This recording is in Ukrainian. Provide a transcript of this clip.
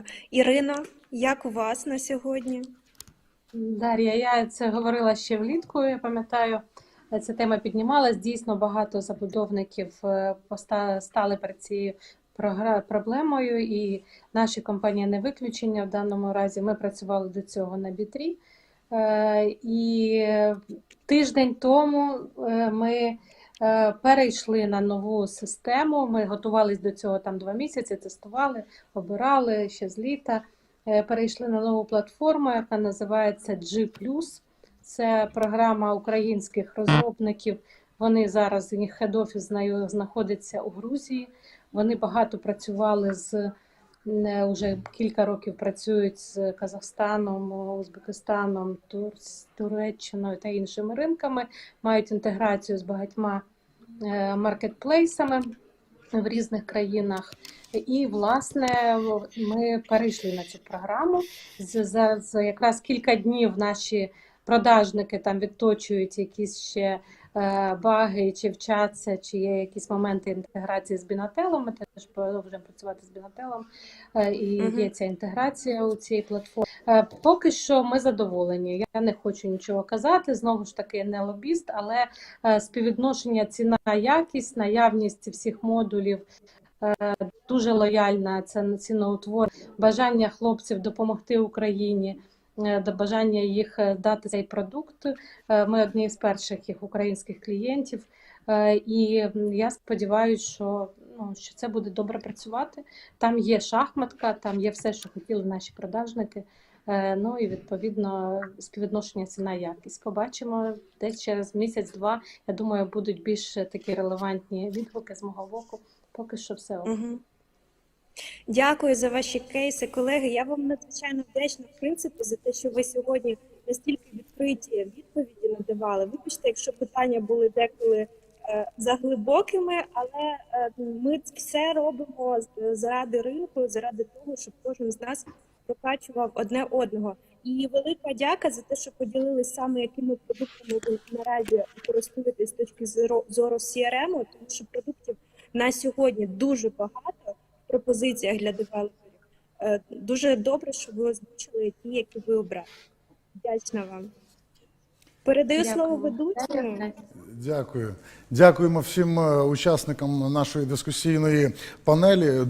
Е, Ірино, як у вас на сьогодні? Дар'я, я це говорила ще влітку, я пам'ятаю, ця тема піднімалась. Дійсно, багато забудовників е, стали перед цією проблемою, і наші компанії не виключення. В даному разі ми працювали до цього на Бітрі. Е, І тиждень тому е, ми е, перейшли на нову систему. Ми готувалися до цього там два місяці, тестували, обирали ще з літа. Е, Перейшли на нову платформу, яка називається G+. Це програма українських розробників. Вони зараз їх хед-офіс знаходиться у Грузії. Вони багато працювали з уже кілька років працюють з Казахстаном, Узбекистаном, Тур, Туреччиною та іншими ринками. Мають інтеграцію з багатьма е, маркетплейсами в різних країнах. І, власне, ми перейшли на цю програму. За, за якраз кілька днів наші продажники там відточують якісь ще е, баги, чи вчаться, чи є якісь моменти інтеграції з Бінателом. Ми теж продовжуємо працювати з Бінателом, е, і Мгм. є ця інтеграція у цій платформі. Е, Поки що ми задоволені. Я не хочу нічого казати. Знову ж таки, не лобіст, але е, співвідношення ціна якість, наявність всіх модулів. Дуже лояльна це ціноутвор, бажання хлопців допомогти Україні, до бажання їх е, дати цей продукт. Е, Ми одні з перших їх українських клієнтів, Е, і я сподіваюся, що, ну, що це буде добре працювати. Там є шахматка, там є все, що хотіли наші продажники. Е, Ну і відповідно співвідношення ціна якість. Побачимо десь через місяць-два. Я думаю, будуть більш такі релевантні відгуки з мого боку. Поки що все. Угу. Дякую за ваші кейси, колеги. Я вам надзвичайно вдячна, в принципі, за те, що ви сьогодні настільки відкриті відповіді надавали. Вибачте, якщо питання були деколи е, заглибокими, але е, ми все робимо з- заради ринку, заради того, щоб кожен з нас прокачував одне одного. І велика дяка за те, що поділились саме якими продуктами ви наразі користуєтесь з точки зору CRM, тому що продуктів на сьогодні дуже багато пропозиціях для девелоперів. Е, Дуже добре, що ви озвучили ті, які ви обрали. Вдячна вам. Передаю слово ведучому. Дякую. Дякуємо всім е, учасникам нашої дискусійної панелі.